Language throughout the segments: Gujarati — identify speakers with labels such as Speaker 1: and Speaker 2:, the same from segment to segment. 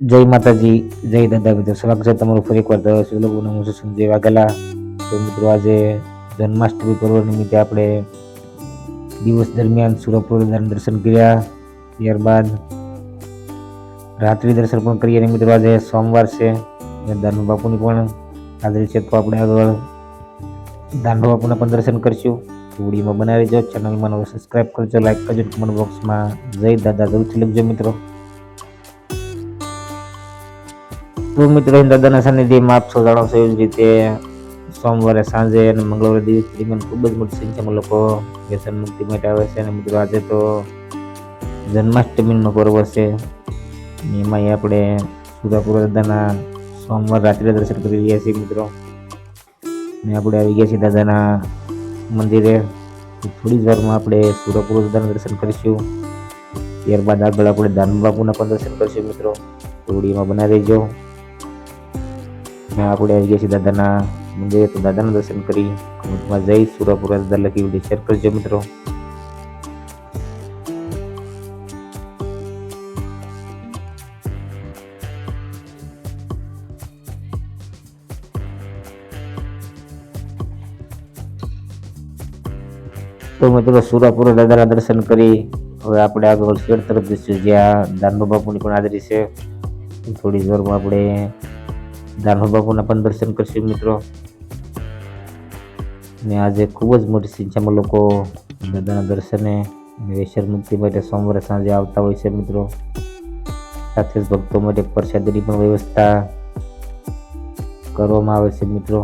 Speaker 1: જય માતાજી, જય દાદા મિત્રો. સ્વાગત છે તમારું ફરી એકવાર દવા સુલભનું હું છું સંજય વાઘેલા. તો મિત્રો, આજે જન્માષ્ટમી પર્વ નિમિત્તે આપણે દિવસ દરમિયાન સુરપુરદાન દર્શન કર્યા. ત્યારબાદ રાત્રિ દર્શન પણ કરીએ. અને મિત્રો, આજે સોમવાર છે. અને દાનુ બાપુની પણ હાજરી છે. તો આપણે આગળ દાંડો બાપુના પણ દર્શન કરશું. વિડીયોમાં બનાવી દો ચેનલમાં સબસ્ક્રાઈબ કરજો. લાઈક કરજો. કમેન્ટ બોક્સમાં જય દાદા જરૂરથી લખજો મિત્રો. તો મિત્રો દાદાના સાનિધ્યમાં આપ સૌ જાણો છો એવી રીતે સોમવારે સાંજે અને મંગળવારે દિવસ દરમિયાન ખૂબ જ મોટી સંખ્યામાં લોકો વ્યસન મુક્તિ માટે આવે છે. અને મિત્રો, આજે તો જન્માષ્ટમીનો પર્વ છે. એમાં આપણે સુધાપુર દાદાના સોમવાર રાત્રે દર્શન કરી રહ્યા છીએ મિત્રો. અને આપણે આવી ગયા છીએ દાદાના મંદિરે. થોડી જ વારમાં આપણે સુરાપુર દાદાના દર્શન કરીશું. ત્યારબાદ આગળ આપણે દાનબાપુના પણ દર્શન કરીશું મિત્રો. તો બનાવી રહેજો. ને આપણે આવી ગયા છીએ દાદાના મંદિરે તો દાદાનું દર્શન કરી. કમેન્ટમાં જઈ સુરાપુરા દાદા લખી વીડિયો શેર કરજો મિત્રો. તો મિત્રો સુરાપુરા દાદાના દર્શન કરી હવે આપણે આગળ શેડ તરફ જઈશું જ્યાં દાનુ બાપુની પણ હાજરી છે. થોડી જોરમાં આપણે દાનબા બાપુના પણ દર્શન કરશું મિત્રો. ને આજે ખૂબ જ મોટી સંખ્યામાં લોકો દાદાના દર્શને વેસર મુક્તિ માટે સોમવારે સાંજે આવતા હોય છે મિત્રો. સાથે જ ભક્તો માટે પ્રસાદીની પણ વ્યવસ્થા કરવામાં આવે છે મિત્રો.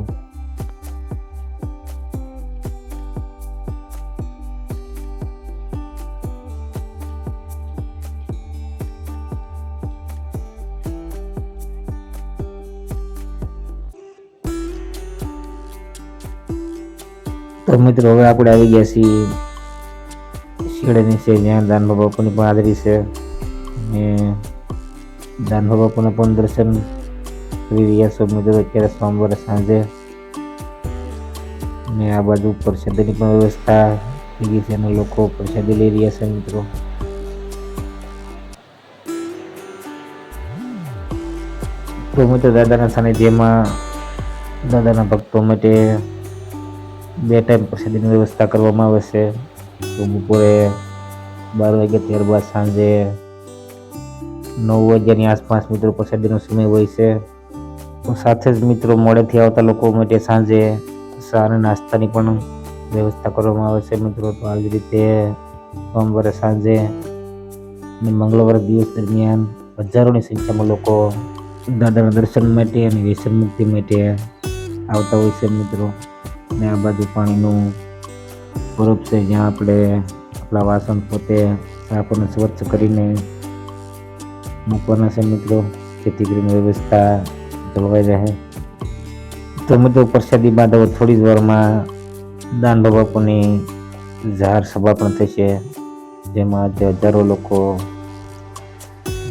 Speaker 1: તો મિત્રો, હવે આપણે આવી ગયા છીએ શેડે છે જ્યાં દાનભા બાપુની પણ હાજરી છે. અને દાનભા બાપુને પણ દર્શન કરી રહ્યા છો મિત્રો, અત્યારે સોમવારે સાંજે. અને આ બાજુ પ્રસાદીની પણ વ્યવસ્થા થઈ ગઈ છે અને લોકો પ્રસાદી લઈ રહ્યા છે મિત્રો. તો મિત્રો, દાદાના સાનિધ્યમાં દાદાના ભક્તો માટે બે ટાઈમ પ્રસાદીની વ્યવસ્થા કરવામાં આવે છે. તો બપોરે બાર વાગ્યા, ત્યારબાદ સાંજે નવ વાગ્યાની આસપાસ મિત્રો પ્રસાદીનો સમય હોય છે. સાથે જ મિત્રો મોડેથી આવતા લોકો માટે સાંજે અને નાસ્તાની પણ વ્યવસ્થા કરવામાં આવે છે મિત્રો. તો આવી રીતે સોમવારે સાંજે અને મંગળવારે દિવસ દરમિયાન હજારોની સંખ્યામાં લોકો દાદાના દર્શન માટે અને વ્યસન મુક્તિ માટે આવતા હોય છે મિત્રો. ને આ બાજુ પાણીનું સ્વરૂપ છે, જ્યાં આપણે આપણા વાસણ પોતે અને સ્વચ્છ કરીને મૂકવાના છે મિત્રો. જેથી કરીને વ્યવસ્થા જળવાઈ રહે. તો મિત્રો, પ્રસાદી બાદ હવે થોડી જ વારમાં દાન બાબાપુની જાહેર સભા પણ થશે, જેમાં હજારો લોકો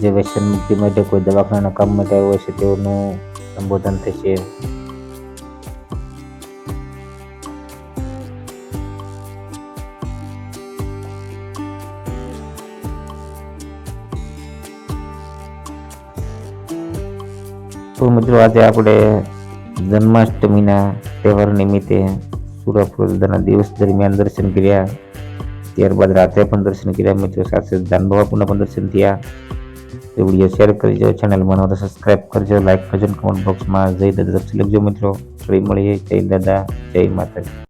Speaker 1: જે વ્યસન મુક્તિ માટે કોઈ દવાખાના કામ માટે આવ્યો છે, તેઓનું સંબોધન થશે. તો મિત્રો આજે આપણે જન્માષ્ટમીના તહેવાર નિમિત્તે દાદાના દિવસ દરમિયાન દર્શન કર્યા. ત્યારબાદ રાત્રે પણ દર્શન કર્યા. મિત્રો સાથે દાનબાપુના પણ દર્શન થયા. તો વીડિયો શેર કરજો ચેનલમાં નવો સબસ્ક્રાઈબ કરજો લાઈક કરજો કમેન્ટ બોક્સમાં જય દાદા. લખજો મિત્રો. ફરી મળીએ. જય દાદા, જય માતાજી.